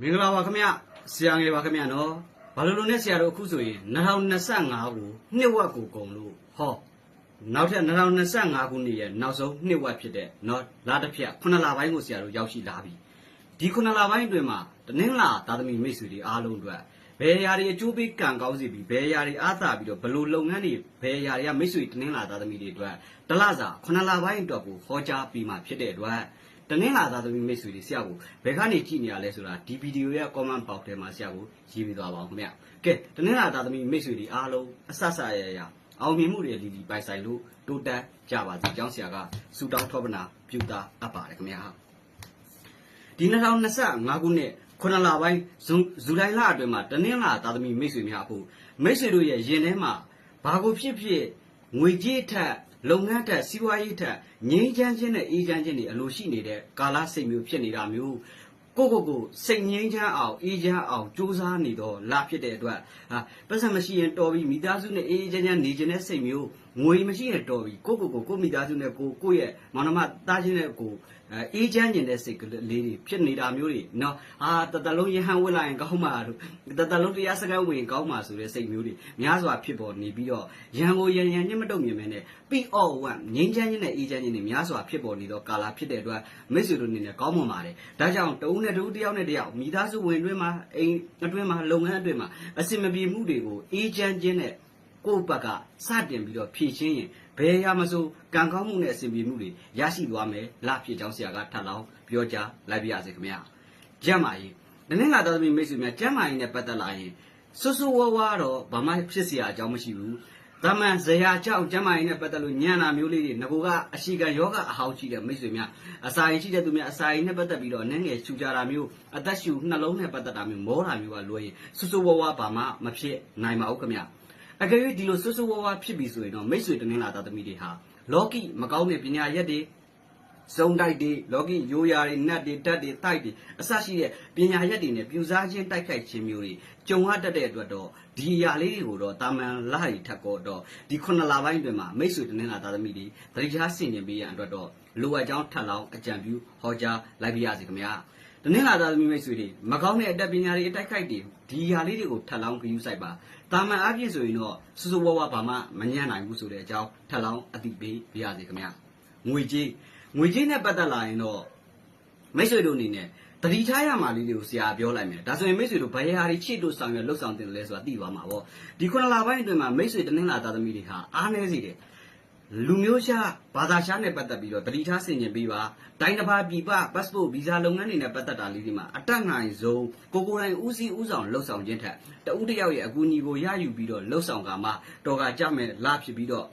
မင်္ဂလာပါခင်ဗျဆရာငယ်ပါခင်ဗျနော်ဘာလို့လို့နဲ့ဆရာတို့အခုဆိုရင်2025ကိုနှစ်ဝက်ကိုကုန်လို့ဟောနောက်ထပ်2025ခုနှစ်ရဲ့နောက်ဆုံးနှစ်ဝက်ဖြစ်တဲ့နော်လာတစ်ဖြတ်ခုနှစ်လပိုင်းကိုဆရာတို့ရောက်ရှိလာပြီဒီခုနှစ်လပိုင်းအတွင်းမှာတနင်္လာသာသမီမိတ်ဆွေတွေအားလုံးအတွက်ဘယ်အရာတွေအကျိုးပေးကံကောင်းစီပြီးဘယ်အရာတွေအားသာပြီးတော့ဘယ်လို့လုပ်ငန်းတွေဘယ်အရာတွေကမိတ်ဆွေတနင်္လာသာသမီတွေအတွက်တလစာခုနှစ်လပိုင်းအတွက်ကိုဟောကြားပြီးမှဖြစ်တဲ့အတွက် တနင်္လာသားသမီးမိတ်ဆွေတွေဆရာကိုဘယ်ကနေကြည့်နေရလဲဆိုတာဒီဗီဒီယိုရဲ့ comment box ထဲမှာဆရာကိုရေးပေးသွားပါအောင်ခင်ဗျ။ကဲတနင်္လာသားသမီးမိတ်ဆွေတွေအားလုံးအဆက်ဆက်ရရအောင်မြင်မှုတွေလီလီပိုင်ဆိုင်လို့တိုးတက်ကြပါစေ။ကျောင်းဆရာကစူတောင်းထောပနာပြုတာအပ်ပါတယ်ခင်ဗျာ။ဒီ2025ခုနှစ်ခုနစ်လပိုင်းဇွန်ဇူလိုင်လအတွင်းမှာတနင်္လာသားသမီးမိတ်ဆွေများအဖို့မိတ်ဆွေတို့ရဲ့ရင်ထဲမှာဘာကိုဖြစ်ဖြစ်ငွေကြေးထက် လုပ်ငန်းထက်စီးပွားရေးထက်ငြိမ်းချမ်းခြင်းနဲ့အေးချမ်းခြင်းတွေအလိုရှိနေတဲ့ကာလစိတ်မျိုးဖြစ်နေတာမျိုးကိုကိုကိုစိတ်ငြိမ်းချမ်းအောင်အေးချမ်းအောင်စူးစမ်းနေတော့လာဖြစ်တဲ့အတွက်ဟာပတ်စံမရှိရင်တော်ပြီးမိသားစုနဲ့အေးအေးချမ်းချမ်းနေခြင်းနဲ့စိတ်မျိုးငွေမရှိရင်တော်ပြီးကိုကိုကိုကိုမိသားစုနဲ့ကိုကိုရဲ့မောင်နှမတားခြင်းနဲ့ကို အဲအေးချမ်းခြင်းတဲ့စိတ်ကလေးတွေဖြစ်နေတာမျိုးတွေနော်အာတတလုံးရဟန်းဝစ်လိုက်ရင်ကောင်းမှာတို့တတလုံးတရားစကားဝင်ကောင်းမှာဆိုတဲ့စိတ်မျိုးတွေများစွာဖြစ်ပေါ်နေပြီးတော့ရန်ကိုရန်ရန်ညှမတုံမြင်မဲနဲ့ပြီးအော့ဝမ်ငြိမ်းချမ်းခြင်းနဲ့အေးချမ်းခြင်းတွေများစွာဖြစ်ပေါ်နေတော့ကာလာဖြစ်တဲ့အတွက်မိတ်ဆွေတို့အနေနဲ့ကောင်းမွန်ပါတယ်ဒါကြောင့်တဦးနဲ့တဦးတယောက်နဲ့တယောက်မိသားစုဝင်တွင်းမှာအိမ်အတွင်းမှာလုပ်ငန်းအတွင်းမှာအစင်မပြေမှုတွေကိုအေးချမ်းခြင်းနဲ့ကိုယ့်ဘက်ကစတင်ပြီးတော့ဖြည့်ရှင်းရင် ဘယ်ရမဆိုကံကောင်းမှုနဲ့အစဉ်ပြေမှုတွေရရှိသွားမယ်လဖြစ်ကြောင်းဆရာကထပ်လောင်းပြောကြားလိုက်ပြရစေခင်ဗျာကျမ်းမာရေးတနင်္လာသားသမီးမိတ်ဆွေများကျမ်းမာရေးနဲ့ပတ်သက်လာရင်ဆွဆွဝဝတော့ဘာမှဖြစ်เสียအကြောင်းမရှိဘူးဒါမှန်ဇရာကြောင့်ကျမ်းမာရေးနဲ့ပတ်သက်လို့ညံနာမျိုးလေးတွေငကိုကအရှိကယောဂအဟောင်းရှိတဲ့မိတ်ဆွေများအစာရင်ရှိတဲ့သူများအစာရင်နဲ့ပတ်သက်ပြီးတော့အနေငယ်ရှူကြတာမျိုးအသက်ရှူနှလုံးနဲ့ပတ်သက်တာမျိုးမောတာမျိုးကလွယ်ရင်ဆွဆွဝဝဘာမှမဖြစ်နိုင်ပါဘူးခင်ဗျာ အကယ်၍ဒီလိုဆွဆွဝါးဝါးဖြစ်ပြီဆိုရင်တော့မိတ်ဆွေတနင်္လာသားသမီးတွေဟာလောကီမကောင်းတဲ့ပညာရက်တွေစုံတိုက်တွေလောကီရိုးရာတွေနတ်တွေတက်တွေတိုက်တွေအစရှိတဲ့ပညာရက်တွေနဲ့ပြူစားခြင်းတိုက်ခိုက်ခြင်းမျိုးတွေကြုံရတတ်တဲ့အတွက်တော့ဒီအရာလေးတွေကိုတော့တာမန်လာရီထက်ကောတော့ဒီခုနှစ်လပိုင်းတွင်မှာမိတ်ဆွေတနင်္လာသားသမီးတွေသတိထားဆင်ခြင်ပေးရန်အတွက်တော့လိုအပ်ကြောင်းထပ်လောင်းအကြံပြုဟောကြားလိုက်ပြရစီခင်ဗျာတနင်္လာသားသမီးမိတ်ဆွေတွေမကောင်းတဲ့အတတ်ပညာတွေအတိုက်ခိုက်တွေဒီຢာလေးတွေကိုထပ်လောင်းဂရုစိုက်ပါ တာမန်အပြည့်ဆိုရင်တော့စူးစူးဝါးဝါဘာမှမညံ့နိုင်ဘူးဆိုတဲ့အကြောင်းထပ်လောင်းအသိပေးပြရစီခင်ဗျာငွေကြေးငွေကြေးနဲ့ပတ်သက်လာရင်တော့မိတ်ဆွေတို့အနေနဲ့တတိထားရမှာလေးတွေကိုဆရာပြောလိုက်မယ်ဒါဆိုရင်မိတ်ဆွေတို့ဘယ်ဟာတွေချစ်တို့ဆောင်ရလှုပ်ဆောင်တင်တယ်လဲဆိုတာသိသွားမှာပေါ့ဒီခုနစ်လပိုင်းအတွင်းမှာမိတ်ဆွေတနင်္လာသားသမီးတွေဟာအားနည်းစေတယ် လူမျိုးရှားဘာသာရှားနဲ့ပတ်သက်ပြီးတော့တတိထားဆင်ခြင်ပေးပါတိုင်းတစ်ပါးပြည်ပ passport visa လုပ်ငန်းတွေနဲ့ပတ်သက်တာလေးတွေမှာအတက်နိုင်ဆုံးကိုကိုယ်တိုင်ဦးစီးဦးဆောင်လှုပ်ဆောင်ခြင်းထက်တဦးတစ်ယောက်ရဲ့အကူအညီကိုရယူပြီးတော့လှုပ်ဆောင်ကမှတော်ကကြမယ်လားဖြစ်ပြီးတော့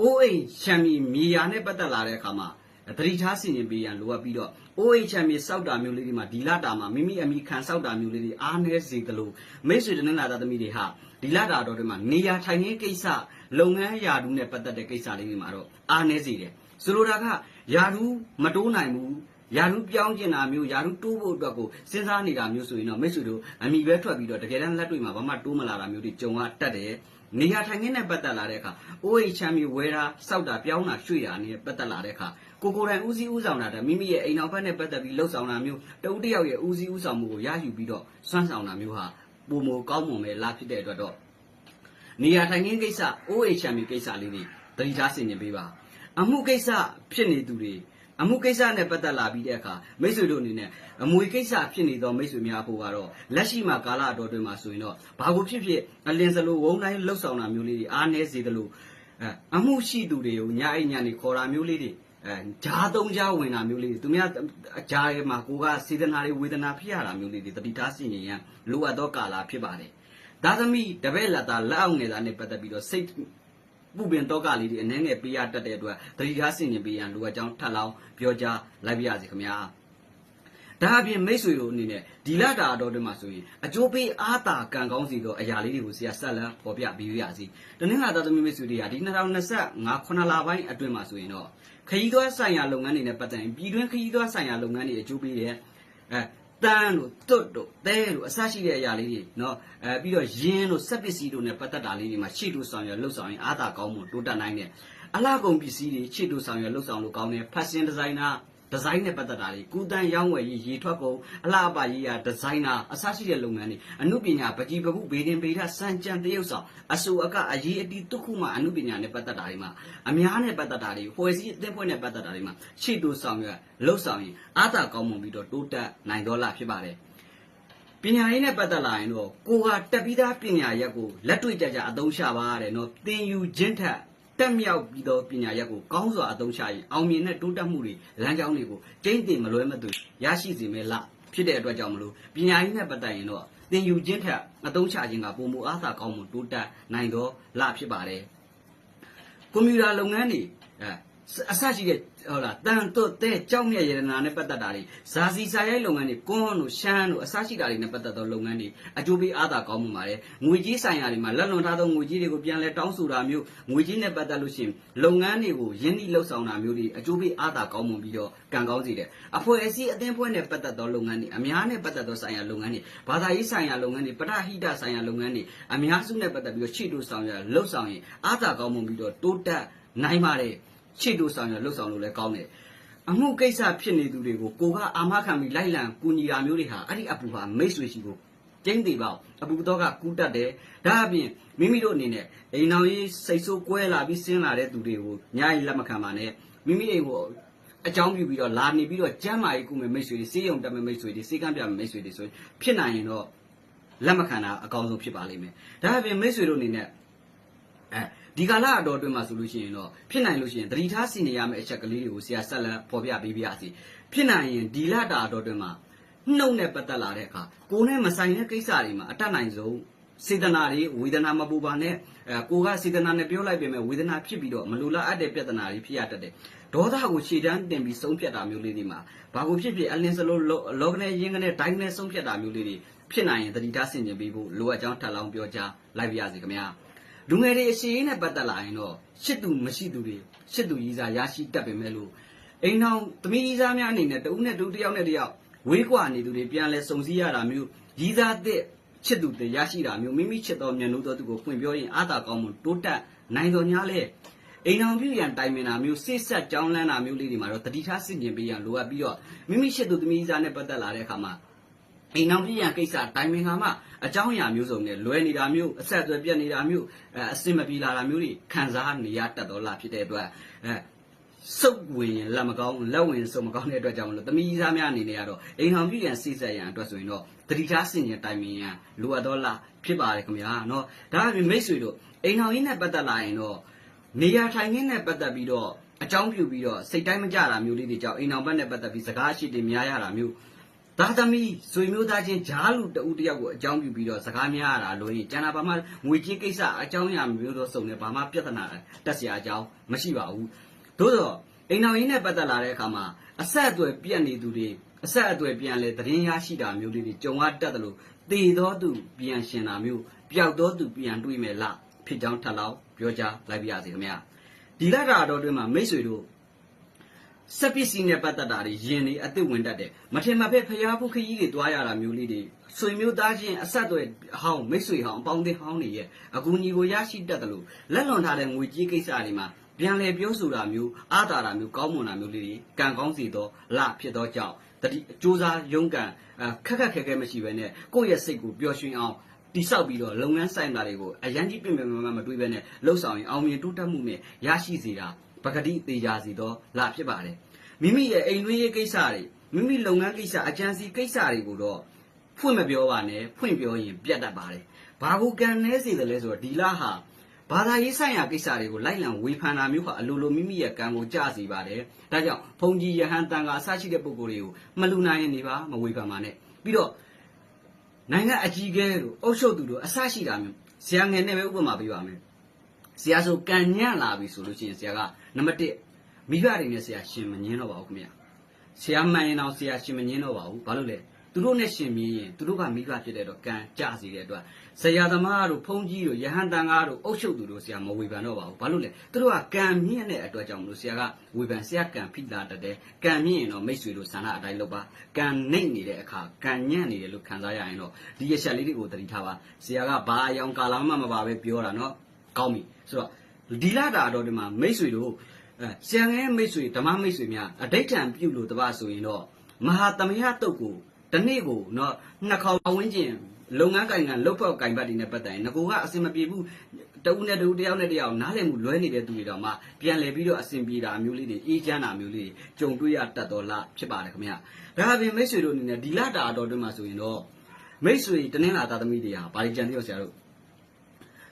အိုးအိမ်ချမ်းမီမြေယာနဲ့ပတ်သက်လာတဲ့အခါမှာတတိထားဆင်ခြင်ပေးရန်လိုအပ်ပြီးတော့အိုးအိမ်ချမ်းမီစောက်တာမျိုးလေးတွေမှာဒီလတာမှာမိမိအမိခံစောက်တာမျိုးလေးတွေအားနည်းစေသလိုမိတ်ဆွေတနင်္လာသားသမီးတွေဟာဒီလတာတော်တွေမှာနေရာထိုင်ခင်းကိစ္စ လုပ်ငန်းယာတူးနဲ့ပတ်သက်တဲ့ကိစ္စလေးတွေမှာတော့အားနည်းစေတယ်ဆိုလိုတာကယာတူးမတိုးနိုင်ဘူးယာရုပြောင်းကျင်တာမျိုးယာရုတိုးဖို့အတွက်ကိုစဉ်းစားနေတာမျိုးဆိုရင်တော့မိတ်ဆွေတို့အမိပဲထွက်ပြီးတော့တကယ်တမ်းလက်တွေ့မှာဘာမှတိုးမလာတာမျိုးတွေကြုံရတတ်တယ်နေရာထိုင်ခင်းနဲ့ပတ်သက်လာတဲ့အခါအိုးအိမ်ချမ်းမြေဝဲတာစောက်တာပြောင်းတာရွှေ့တာနဲ့ပတ်သက်လာတဲ့အခါကိုကိုယ်တိုင်ဦးစီးဦးဆောင်တာတဲ့မိမိရဲ့အိမ်အောင်ဘက်နဲ့ပတ်သက်ပြီးလှုပ်ဆောင်တာမျိုးတဦးတစ်ယောက်ရဲ့ဦးစီးဦးဆောင်မှုကိုရယူပြီးတော့စွမ်းဆောင်တာမျိုးဟာပုံမကောင်းမွန်ပဲလားဖြစ်တဲ့အတွက်တော့ နေရာထိုင်ခင်းကိစ္စအိုးအိမ်ချမ်းမြေကိစ္စလေးတွေတတိထားဆင်ခြင်ပေးပါအမှုကိစ္စဖြစ်နေသူတွေအမှုကိစ္စနဲ့ပတ်သက်လာပြီးတဲ့အခါမိတ်ဆွေတို့အနေနဲ့အမွေကိစ္စဖြစ်နေသောမိတ်ဆွေများအဖို့ကတော့လက်ရှိမှာကာလအတော်တွင်မှာဆိုရင်တော့ဘာကိုဖြစ်ဖြစ်အလင်းစလိုဝုံတိုင်းလှုပ်ဆောင်တာမျိုးလေးတွေအားနည်းစေသလိုအဲအမှုရှိသူတွေကိုညာအိမ်ညာနေခေါ်တာမျိုးလေးတွေအဲဂျားသုံးဂျားဝင်တာမျိုးလေးတွေသူများအဂျားရဲ့မှာကိုကစေတနာတွေဝေဒနာဖြစ်ရတာမျိုးလေးတွေတတိထားဆင်ခြင်ရန်လိုအပ်သောကာလဖြစ်ပါတယ် ဒါသမီးတပည့်လက်သားလက်အောင်ငယ်သားနဲ့ပတ်သက်ပြီးတော့စိတ်ပူပင်တော့ကလေးတွေအနှဲငယ်ပေးရတတ်တဲ့အတွက်တတိထားဆင်ញင်ပေးရန်လိုအပ်ကြောင်းထပ်လောင်းပြောကြားလိုက်ပါရစေခင်ဗျာဒါအပြင်မိတ်ဆွေတို့အနေနဲ့ဒီလတာတော်တွေမှာဆိုရင်အကျိုးပေးအားတာကံကောင်းစီတော့အရာလေးတွေကိုဆရာဆက်လန်းပေါ်ပြပေးရစီတနင်္လာသားသမီးမိတ်ဆွေတွေကဒီ2025ခုနှစ်လပိုင်းအတွင်းမှာဆိုရင်တော့ခရီးသွားဆိုင်ရာလုပ်ငန်းတွေနဲ့ပတ်သက်ရင်ပြည်တွင်းခရီးသွားဆိုင်ရာလုပ်ငန်းတွေအကျိုးပေးတဲ့အဲ တန်းတို့တွတ်တို့သဲတို့အစရှိတဲ့အရာလေးတွေနော်အဲပြီးတော့ယင်းတို့စက်ပစ္စည်းတို့နဲ့ပတ်သက်တာလေးတွေမှာရှေ့တို့ဆောင်ရလှုပ်ဆောင်ရင်အားသာကောင်းမှုတိုးတက်နိုင်တယ်အလားကုန်ပစ္စည်းတွေရှေ့တို့ဆောင်ရလှုပ်ဆောင်လို့ကောင်းတယ်ဖက်ရှင်ဒီဇိုင်နာ ဒဒီဇိုင်းနဲ့ပတ်သက်တာတွေကုတန်းရောင်းဝယ်ရေးရေထွက်ကုန်အလားအပရေးရာဒီဇိုင်နာအစရှိတဲ့လုပ်ငန်းတွေအမှုပညာပကြီးပပုဘေးတင်ပေထစံကြံတရုပ်ဆောင်အဆူအကအရေးအတီးတစ်ခုမှအမှုပညာနဲ့ပတ်သက်တာတွေမှာအများနဲ့ပတ်သက်တာတွေဖွဲ့စည်းအသင်းဖွဲ့နဲ့ပတ်သက်တာတွေမှာရှေ့တိုးဆောင်ရွက်လှုပ်ဆောင်ရင်အားသာကောင်းမွန်ပြီးတော့တိုးတက်နိုင်တော့လာဖြစ်ပါတယ်ပညာရေးနဲ့ပတ်သက်လာရင်တော့ကိုဟာတက်ပြီးသားပညာရက်ကိုလက်တွေ့ကြကြအသုံးချပါရတယ်နော်သင်ယူခြင်းထက် တက်မြောက်ပြီးတော့ပညာရက်ကိုကောင်းစွာအသုံးချရင်အောင်မြင်တဲ့တိုးတက်မှုတွေလမ်းကြောင်းတွေကိုကျင်းတင်မလွဲမသွေရရှိစေမယ်လားဖြစ်တဲ့အတွက်ကြောင့်မလို့ပညာရေးနဲ့ပတ်သက်ရင်တော့သင်ယူခြင်းထက်အသုံးချခြင်းကပုံမူအားသာကောင်းမှုတိုးတက်နိုင်တော့လားဖြစ်ပါတယ်ကွန်ပျူတာလုပ်ငန်းတွေအဲ အစရှိတဲ့ဟုတ်လားတန်တော့တဲ့ကြောက်မြတ်ရတနာနဲ့ပတ်သက်တာတွေဇာစီစာရိုက်လုပ်ငန်းတွေကွန်းတို့ရှမ်းတို့အစရှိတာတွေနဲ့ပတ်သက်သောလုပ်ငန်းတွေအကျိုးပေးအားသာကောင်းမှုပါတယ်ငွေကြီးဆိုင်ရာတွေမှာလက်လွန်ထားသောငွေကြီးတွေကိုပြန်လဲတောင်းဆိုတာမျိုးငွေကြီးနဲ့ပတ်သက်လို့ရှိရင်လုပ်ငန်းတွေကိုရင်းနှီးလှုပ်ဆောင်တာမျိုးတွေအကျိုးပေးအားသာကောင်းမှုပြီးတော့ကံကောင်းစေတယ်အဖွဲ့အစည်းအသင်းဖွဲ့နဲ့ပတ်သက်သောလုပ်ငန်းတွေအများနဲ့ပတ်သက်သောဆိုင်ရာလုပ်ငန်းတွေဘာသာရေးဆိုင်ရာလုပ်ငန်းတွေပထဟိတဆိုင်ရာလုပ်ငန်းတွေအများစုနဲ့ပတ်သက်ပြီးတော့ရှေ့တိုးဆောင်ရလှုပ်ဆောင်ရင်အားသာကောင်းမှုပြီးတော့တိုးတက်နိုင်ပါတယ် ရှေ့တိုးဆောင်ရလှုပ်ဆောင်လို့လည်းကောင်းတယ်အမှုကိစ္စဖြစ်နေသူတွေကိုကိုကအာမခံပြီးလိုက်လံကူညီတာမျိုးတွေဟာအဲ့ဒီအပူဟာမိတ်ဆွေရှိကိုကျင်းသေးပါ့အပူတော့ကကူးတတ်တယ်ဒါအပြင်မိမိတို့အနေနဲ့အိမ်တော်ကြီးစိတ်ဆိုးကွဲလာပြီးဆင်းလာတဲ့သူတွေကိုညာရီလက်မခံပါနဲ့မိမိအိမ်ကိုအကြောင်းပြုပြီးတော့လာနေပြီးတော့ကျမ်းမာရေးကုမဲ့မိတ်ဆွေတွေစေးရုံတက်မဲ့မိတ်ဆွေတွေစေကမ်းပြမဲ့မိတ်ဆွေတွေဆိုရင်ဖြစ်နိုင်ရင်တော့လက်မခံတာအကောင်းဆုံးဖြစ်ပါလိမ့်မယ်ဒါအပြင်မိတ်ဆွေတို့အနေနဲ့အဲ ဒီကာလအတော်အတွင်းမှာဆိုလို့ရှိရင်တော့ဖြစ်နိုင်လို့ရှိရင်သတိထားစီနေရမယ့်အချက်ကလေးတွေကိုဆရာဆက်လက်ပေါ်ပြပေးပြစီဖြစ်နိုင်ရင်ဒီလတာအတော်အတွင်းမှာနှုတ်နဲ့ပတ်သက်လာတဲ့အခါကိုယ်နဲ့မဆိုင်တဲ့ကိစ္စတွေမှာအတတ်နိုင်ဆုံးစေတနာတွေဝေဒနာမပူပါနဲ့အဲကိုကစေတနာနဲ့ပြောလိုက်ပေမဲ့ဝေဒနာဖြစ်ပြီးတော့မလိုလားအပ်တဲ့ပြဿနာတွေဖြစ်ရတတ်တယ်ဒေါသကိုရှေ့တန်းတင်ပြီးဆုံးဖြတ်တာမျိုးလေးတွေမှာဘာကိုဖြစ်ဖြစ်အလင်းစလို့လောကနေရင်းကနေဒိုင်းနဲ့ဆုံးဖြတ်တာမျိုးလေးတွေဖြစ်နိုင်ရင်သတိထားဆင်ခြင်ပေးဖို့လိုအပ်ကြောင်းထပ်လောင်းပြောကြားလိုက်ပါရစေခင်ဗျာ လူငယ်တွေအရှိရေးနဲ့ပတ်သက်လာရင်တော့ရှစ်သူမရှိသူတွေရှစ်သူကြီးစားရရှိတတ်ပေမဲ့လို့အိမ်တော်သမီးကြီးစားများအနေနဲ့တဦးနဲ့တူတစ်ယောက်နဲ့တစ်ယောက်ဝေးကွာနေသူတွေပြန်လဲစုံစည်းရတာမျိုးကြီးစားတဲ့ချစ်သူတွေရရှိတာမျိုးမိမိချစ်တော်မြန်လို့တော်သူကိုဖွင့်ပြောရင်အာသာကောင်းမှုတိုးတက်နိုင်တော်များလဲအိမ်တော်ပြုရန်တိုင်ပင်တာမျိုးစိတ်ဆက်ကြောင်းလန်းတာမျိုးလေးတွေမှာတော့တတိထားဆင်ကျင်ပေးရန်လိုအပ်ပြီးတော့မိမိချစ်သူသမီးကြီးစားနဲ့ပတ်သက်လာတဲ့အခါမှာ အိမ်အောင်ပြည့်ရန်ကိစ္စတိုင်ပင်ခါမှအကြောင်းအရာမျိုးစုံနဲ့လွဲနေတာမျိုးအဆက်အသွယ်ပြတ်နေတာမျိုးအဲအစင်မပြေလာတာမျိုးတွေခံစားနေရတတ်တော်လားဖြစ်တဲ့အတွက်အဲစုပ်ဝင်ရင်လက်မကောင်းလက်ဝင်စုပ်မကောင်းတဲ့အတွက်ကြောင့်မလို့တမီးသားများအနေနဲ့ကတော့အိမ်အောင်ပြည့်ရန်စိတ်ဆက်ရန်အတွက်ဆိုရင်တော့တတိထားစင်ရင်တိုင်ပင်ရန်လိုအပ်တော်လားဖြစ်ပါတယ်ခင်ဗျာနော်ဒါအပြင်မိတ်ဆွေတို့အိမ်အောင်ရင်းနဲ့ပတ်သက်လာရင်တော့နေရာထိုင်ခင်းနဲ့ပတ်သက်ပြီးတော့အကြောင်းပြုပြီးတော့စိတ်တိုင်းမကြတာမျိုးလေးတွေကြောင့်အိမ်အောင်ဘက်နဲ့ပတ်သက်ပြီးစကားရှိတွေများရတာမျိုး သားသမီးဆွေမျိုးသားချင်းဂျားလူတဦးတယောက်ကိုအကြောင်းပြုပြီးတော့စကားများရတာလို့ရင်ကျန်တာဘာမှငွေကြေးကိစ္စအကြောင်းအရာမျိုးတော့စုံနေဘာမှပြဿနာတက်စရာအကြောင်းမရှိပါဘူးသို့တော့အိမ်တော်ရင်းနဲ့ပတ်သက်လာတဲ့အခါမှာအဆက်အသွယ်ပြတ်နေသူတွေအဆက်အသွယ်ပြန်လဲသတင်းရရှိတာမျိုးတွေကြုံရတတ်တယ်လို့တည်သောသူပြန်ရှင်တာမျိုးပျောက်သောသူပြန်တွေ့မယ်လားဖြစ်ကြောင်းထပ်လောင်းပြောကြားလိုက်ပါရစေခင်ဗျာဒီလကတော့အတွင်းမှာမိတ်ဆွေတို့ စက်ပစ္စည်းနဲ့ပတ်သက်တာတွေယင်နေအစ်စ်ဝင်တတ်တယ်မထင်မှတ်ဖက်ဖျားဖို့ခကြီးတွေတွားရတာမျိုးလေးတွေဆွေမျိုးသားချင်းအဆက်အသွယ်အဟောင်းမိတ်ဆွေဟောင်းအပေါင်းအသင်းဟောင်းတွေရဲ့အကူအညီကိုရရှိတတ်တယ်လို့လက်လွန်ထားတဲ့ငွေကြေးကိစ္စတွေမှာပြန်လည်ပြောဆိုတာမျိုးအားတာတာမျိုးကောင်းမွန်တာမျိုးလေးတွေကံကောင်းစီတော့လဖြစ်တော့ကြောင့်တတိစူးစားရုန်းကန်အခက်ခက်ခဲခဲမရှိဘဲနဲ့ကိုယ့်ရဲ့စိတ်ကိုပျော်ရွှင်အောင်တိဆောက်ပြီးတော့လုပ်ငန်းဆိုင်တာတွေကိုအရန်ကြီးပြင်ပြင်မမမတွေးဘဲနဲ့လှုပ်ဆောင်ရင်အောင်မြင်တိုးတက်မှုနဲ့ရရှိစေတာ ပကတိသေးကြစီတော့လဖြစ်ပါတယ်မိမိရဲ့အိမ်တွင်းရေးကိစ္စတွေမိမိလုပ်ငန်းကိစ္စအကြံစီကိစ္စတွေကိုတော့ဖွင့်မပြောပါနဲ့ဖွင့်ပြောရင်ပြတ်တတ်ပါတယ်။ဘာကိုကန်နေစေတယ်လဲဆိုတော့ဒီလားဟာဘာသာရေးဆိုင်ရာကိစ္စတွေကိုလိုက်လံဝေဖန်တာမျိုးဟာအလိုလိုမိမိရဲ့ကံကိုကြားစေပါတယ်။ဒါကြောင့်ဘုံကြီးယဟန်တန်ကအစရှိတဲ့ပုံကိုယ်တွေကိုမလူနိုင်ရင်နေပါမဝေဖန်ပါနဲ့။ပြီးတော့နိုင်ငံအကြီးအကဲတို့အုပ်ချုပ်သူတို့အစရှိတာမျိုးဇာငယ်နဲ့ပဲဥပမာပေးပါမယ်။ ဆရာဆိုကန်ညံ့လာပြီဆိုလို့ရှိရင်ဆရာကနံပါတ်1မိဘတွေနဲ့ဆရာရှင်မငင်းတော့ပါဘူးခင်ဗျာဆရာမှန်ရင်တော့ဆရာရှင်မငင်းတော့ပါဘူးဘာလို့လဲသူတို့နဲ့ရှင်မြင်ရင်သူတို့ကမိဘဖြစ်တဲ့တော့ကံကြစီတဲ့အတွက်ဆရာသမားတို့ဖုန်းကြီးတို့ယဟန်တန်ကားတို့အုပ်ချုပ်သူတို့ဆရာမဝေဖန်တော့ပါဘူးဘာလို့လဲသူတို့ကကံမြင့်တဲ့အတွက်ကြောင့်မလို့ဆရာကဝေဖန်ဆရာကံဖိတာတတဲ့ကံမြင့်ရင်တော့မိတ်ဆွေတို့ဆန္ဒအတိုင်းလုပ်ပါကံနှိမ့်နေတဲ့အခါကံညံ့နေတယ်လို့ခံစားရရင်တော့ဒီရချက်လေးတွေကိုသတိထားပါဆရာကဘာအယောင်ကာလာမှမပါပဲပြောတာနော် ကောင်းပြီဆိုတော့ဒီလာတာတော့ဒီမှာမိတ်ဆွေတို့အဲဆရာငယ်မိတ်ဆွေဓမ္မမိတ်ဆွေများအဋိဋ္ဌံပြုလို့တပါဆိုရင်တော့မဟာသမယတုတ်ကိုတနေ့ကိုနော်နှစ်ခေါင်ဝန်းကျင်လုပ်ငန်းကိုင်ငံလုပ်ဖောက်ကင်ပတ်တွေနဲ့ပတ်သက်ရင်ငကိုကအစင်မပြေဘူးတဦးနဲ့တဦးတယောက်နဲ့တယောက်နားလည်မှုလွဲနေတဲ့သူတွေတော့မှပြန်လည်ပြီးတော့အစင်ပြေတာမျိုးလေးတွေအေးချမ်းတာမျိုးလေးတွေကြုံတွေ့ရတတ်တော်လားဖြစ်ပါတယ်ခင်ဗျာဒါအပြင်မိတ်ဆွေတို့အနေနဲ့ဒီလတာတော်တွင်မှာဆိုရင်တော့မိတ်ဆွေတနင်္လာသားသမီးတွေဟာဘာကြီးကြံသေးရောဆရာတို့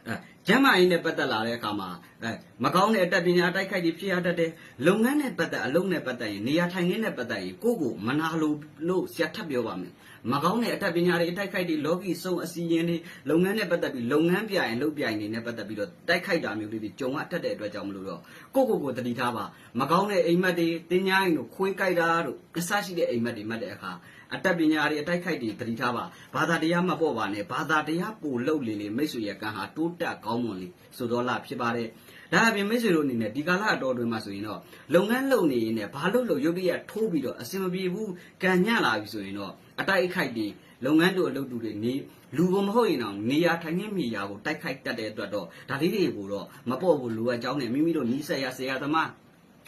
အဲ ကျမ်းမာရေးနဲ့ပတ်သက်လာတဲ့အခါမှာအဲမကောင်းတဲ့အတတ်ပညာတိုက်ခိုက်ပြီးဖြစ်ရတတ်တယ်လုပ်ငန်းနဲ့ပတ်သက်အလုပ်နဲ့ပတ်သက်ရင်နေရာထိုင်ခင်းနဲ့ပတ်သက်ရင်ကိုယ့်ကိုမနာလိုလို့ဆရာထပ်ပြောပါမယ် မကောင်းတဲ့အတတ်ပညာတွေအတိုက်ခိုက်တွေလောကီစုံအစီရင်တွေလုပ်ငန်းနဲ့ပတ်သက်ပြီးလုပ်ငန်းပြရင်လုပ်ပြရင်တွေနဲ့ပတ်သက်ပြီးတော့တိုက်ခိုက်တာမျိုးလေးတွေကြုံရတတ်တဲ့အတွက်ကြောင့်မလို့တော့ကိုယ့်ကိုယ်ကိုတတိထားပါမကောင်းတဲ့အိမ်မက်တွေတင်းညာရင်တို့ခွေးကြိုက်တာတို့အစရှိတဲ့အိမ်မက်တွေမှတ်တဲ့အခါအတတ်ပညာတွေအတိုက်ခိုက်တွေတတိထားပါဘာသာတရားမပေါ့ပါနဲ့ဘာသာတရားပို့လုပ်လေလေမိတ်ဆွေရဲ့ကံဟာတိုးတက်ကောင်းမွန်လေဆိုတော့လားဖြစ်ပါတယ် ဒါအပြင်မိတ်ဆွေတို့အနေနဲ့ဒီကာလအတော်တွင်မှာဆိုရင်တော့လုပ်ငန်းလုပ်နေရင်လည်းဘာလို့လို့ရုပ်တရက်ထိုးပြီးတော့အစင်မပြေဘူးကံညလာပြီဆိုရင်တော့အတိုက်အခိုက်တွေလုပ်ငန်းတို့အလုပ်တူတွေနေလူကမဟုတ်ရင်တော့နေရာထိုင်ခင်းမြေယာကိုတိုက်ခိုက်တတ်တဲ့အတွက်တော့ဒါလေးတွေကိုတော့မပေါ့ဘူးလိုအပ်ကြောင်းနဲ့မိမိတို့နီးစက်ရဆရာသမား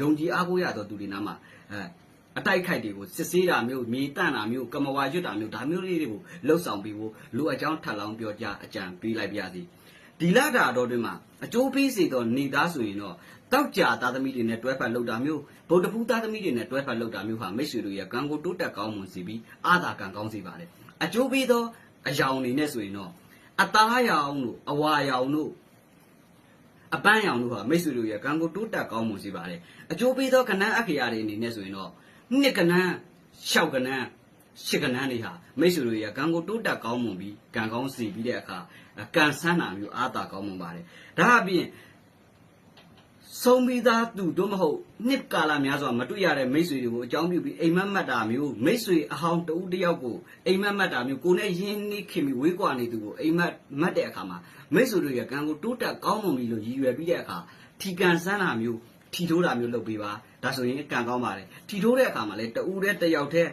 ယုံကြည်အားကိုးရတော့သူတွေနားမှာအဲအတိုက်ခိုက်တွေကိုစစ်ဆေးတာမျိုးမြေတန့်တာမျိုးကမဝါရွတ်တာမျိုးဒါမျိုးလေးတွေကိုလှုပ်ဆောင်ပြီးဖို့လိုအပ်ကြောင်းထပ်လောင်းပြောကြားအကြံပေးလိုက်ပါရစေ ဒီလတာတော်တွင်မှာအကျိုးပေးစေသောနေသားဆိုရင်တော့တောက်ကြသားသမီးတွေနဲ့တွဲဖက်လှုပ်တာမျိုးဗုဒ္ဓဖူးသားသမီးတွေနဲ့တွဲဖက်လှုပ်တာမျိုးဟာမိတ်ဆွေတို့ရဲ့ကံကိုတိုးတက်ကောင်းမွန်စေပြီးအာသာကံကောင်းစေပါတယ်အကျိုးပေးသောအယောင်တွေနဲ့ဆိုရင်တော့အသားရောင်တို့အဝါရောင်တို့အပန်းရောင်တို့ဟာမိတ်ဆွေတို့ရဲ့ကံကိုတိုးတက်ကောင်းမွန်စေပါတယ်အကျိုးပေးသောကဏ္ဍအခရာတွေအနေနဲ့ဆိုရင်တော့နှစ်ကဏ္ဍရှောက်ကဏ္ဍ ရှစ်ကဏ္ဍတွေဟာမိတ်ဆွေတို့ရဲ့ကံကိုတိုးတက်ကောင်းမွန်ပြီးကံကောင်းစေပြီးတဲ့အခါကံဆန်းတာမျိုးအာသာကောင်းမွန်ပါတယ်ဒါအပြင်ဆုံးပြီးသားသူတို့မဟုတ်နှစ်ကာလများစွာမတွေ့ရတဲ့မိတ်ဆွေတွေကိုအကြောင်းပြုပြီးအိမ်မက်မက်တာမျိုးမိတ်ဆွေအဟောင်းတဦးတစ်ယောက်ကိုအိမ်မက်မက်တာမျိုးကိုယ်နဲ့ရင်းနှီးခင်ပြီးဝေးကွာနေသူကိုအိမ်မက်မက်တဲ့အခါမှာမိတ်ဆွေတို့ရဲ့ကံကိုတိုးတက်ကောင်းမွန်ပြီလို့ရည်ရွယ်ပြီးတဲ့အခါထီကန်ဆန်းတာမျိုးထီထိုးတာမျိုးလုပ်ပေးပါဒါဆိုရင်ကံကောင်းပါတယ်ထီထိုးတဲ့အခါမှာလည်းတဦးတည်းတစ်ယောက်တည်း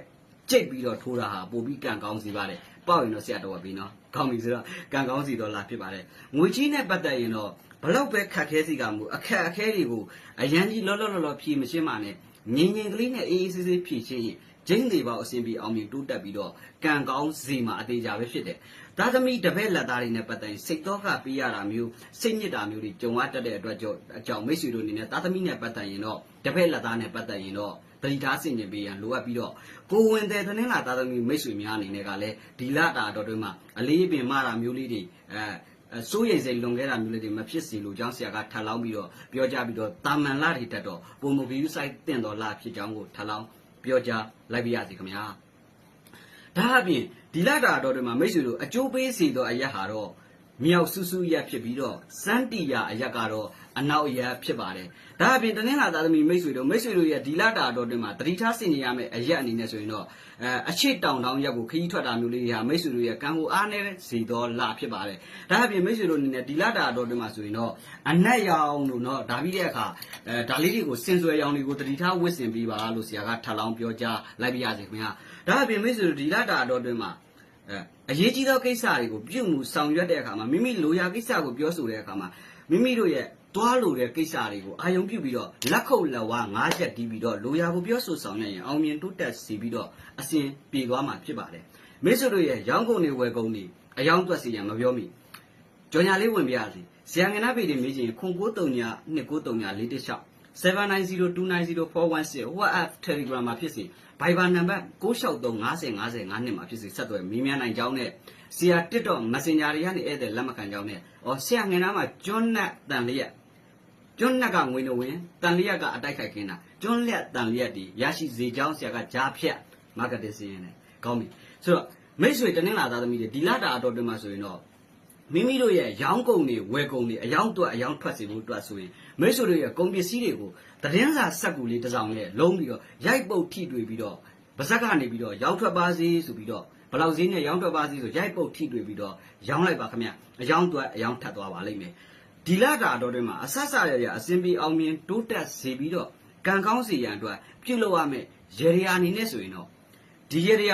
ကြိတ်ပြီးတော့ထိုးတာဟာပိုပြီးကံကောင်းစေပါတယ်ပေါ့ရင်တော့ဆရာတော်ပြီနော်ကောင်းပြီဆိုတော့ကံကောင်းစီတော့လာဖြစ်ပါတယ်ငွေကြီးနဲ့ပတ်သက်ရင်တော့ဘလောက်ပဲခက်ခဲစီကမှုအခက်အခဲတွေကိုအရန်ကြီးလောလောလောလောဖြေမရှင်းပါနဲ့ငင်ငင်ကလေးနဲ့အေးအေးဆေးဆေးဖြေရှင်းရင်ဂျင်းတွေပေါ့အစဉ်ပြေအောင်မြင်တိုးတက်ပြီးတော့ကံကောင်းစီမှာအသေးကြပဲဖြစ်တယ်ဒါသမီးတပည့်လက်သားတွေနဲ့ပတ်သက်ရင်စိတ်တော့ကပေးရတာမျိုးစိတ်ညစ်တာမျိုးတွေကြုံရတတ်တဲ့အတွက်ကြောင့်အကြောင်းမိတ်ဆွေတို့အနေနဲ့သားသမီးနဲ့ပတ်သက်ရင်တော့တပည့်လက်သားနဲ့ပတ်သက်ရင်တော့ တတိထားဆင်ခြင်ပေးရန်လိုအပ်ပြီးတော့ကိုဝင်တဲ့တင်းလာသားသမီးမိတ်ဆွေများအနေနဲ့ကလည်းဒီလတာတော်တွင်မှာအလေးပင်မတာမျိုးလေးတွေအဲအဲစိုးရိမ်စိတ်လွန်ခဲ့တာမျိုးလေးတွေမဖြစ်စေလို့ကျောင်းဆရာကထပ်လောင်းပြီးတော့ပြောကြပြီးတော့တာမန်လာတွေတက်တော့ပုံမဗီယူဆိုင်တင့်တော်လာဖြစ်ကြောင်းကိုထပ်လောင်းပြောကြားလိုက်ပါရစေခင်ဗျာဒါအပြင်ဒီလတာတော်တွင်မှာမိတ်ဆွေတို့အကျိုးပေးစေသောအရက်ဟာတော့ မြောက်စုစုရက်ဖြစ်ပြီးတော့စန်းတီယာအရက်ကတော့အနောက်ရက်ဖြစ်ပါတယ်။ဒါအပြင်တနင်္လာသားသမီးမိတ်ဆွေတို့မိတ်ဆွေတို့ရဲ့ဒီလာတာတော်တွင်မှာတတိထားစင်နေရမယ်အရက်အနေနဲ့ဆိုရင်တော့အဲအချစ်တောင်တောင်ရက်ကိုခရီးထွက်တာမျိုးလေးရာမိတ်ဆွေတို့ရဲ့ကံကိုအားနည်းစေသောလာဖြစ်ပါတယ်။ဒါအပြင်မိတ်ဆွေတို့အနေနဲ့ဒီလာတာတော်တွင်မှာဆိုရင်တော့အနက်ရောင်တို့နော်ဒါပြီးတဲ့အခါအဲဒါလေးတွေကိုစင်ဆွဲရောင်တွေကိုတတိထားဝစ်စင်ပြီးပါလို့ဆရာကထပ်လောင်းပြောကြားလိုက်ပြရစီခင်ဗျာ။ဒါအပြင်မိတ်ဆွေတို့ဒီလာတာတော်တွင်မှာ အဲအရေးကြီးသောကိစ္စတွေကိုပြုမှုဆောင်ရွက်တဲ့အခါမှာမိမိလိုရာကိစ္စကိုပြောဆိုတဲ့အခါမှာမိမိတို့ရဲ့တွားလိုတဲ့ကိစ္စတွေကိုအာယုံပြုပြီးတော့လက်ခုပ်လက်ဝါး၅ချက်တီးပြီးတော့လိုရာကိုပြောဆိုဆောင်ရွက်ရင်အောင်မြင်တိုးတက်စီပြီးတော့အစဉ်ပြေသွားမှာဖြစ်ပါတယ်မိတ်ဆွေတို့ရဲ့ရောင်းကုန်တွေဝယ်ကုန်တွေအယောင်းတွက်စီရန်မပြောမိကြော်ညာလေးဝင်ပြရစီဇယံငနာပေတွေမေးချင်ခွန်93ညာ2939 416 790290416 WhatsApp Telegram မှာဖြစ်စီ Viber နံပါတ်6635050နှစ်မှာဖြစ်စီဆက်သွယ်မေးမြန်းနိုင်ကြောင်းနဲ့ဆရာ TikTok Messenger တွေကနေဧည့်သည်လက်မခံကြောင်းနဲ့ဩဆရာငင်နာမှာကျွန်းနတ်တန်လျက်ကျွန်းနတ်ကငွေနှဝင်တန်လျက်ကအတိုက်ခိုက်ခင်းတာကျွန်းလက်တန်လျက်ဒီရရှိစေကြောင်းဆရာကကြားဖြတ် marketing စီရင်တယ်ကောင်းပြီဆိုတော့မိတ်ဆွေတနင်္လာသားသမီးတွေဒီလာတာအတော်တွင်မှာဆိုရင်တော့ မိမိတို့ရဲ့ရောင်းကုန်တွေဝယ်ကုန်တွေအယောင်တွက်အယောင်ထွက်စီဖို့တွက်ဆိုရင်မိတ်ဆွေတို့ရဲ့ကုန်ပစ္စည်းတွေကိုသတင်းစာစက်ကူလေးတစ်စောင်နဲ့လုံးပြီးတော့ရိုက်ပုတ်ထိတွေ့ပြီးတော့ဗစက်ကနေပြီးတော့ရောင်းထွက်ပါစေဆိုပြီးတော့ဘယ်လောက်ဈေးနဲ့ရောင်းထွက်ပါစေဆိုရိုက်ပုတ်ထိတွေ့ပြီးတော့ရောင်းလိုက်ပါခင်ဗျအယောင်တွက်အယောင်ထပ်သွားပါလိမ့်မယ်ဒီလာတာတော်တွင်မှာအဆဆရရအစင်ပြေအောင်မြင်တိုးတက်စေပြီးတော့ကံကောင်းစေရန်အတွက်ပြုလုပ်ရမယ်ရေရာအနေနဲ့ဆိုရင်တော့ဒီရေရာ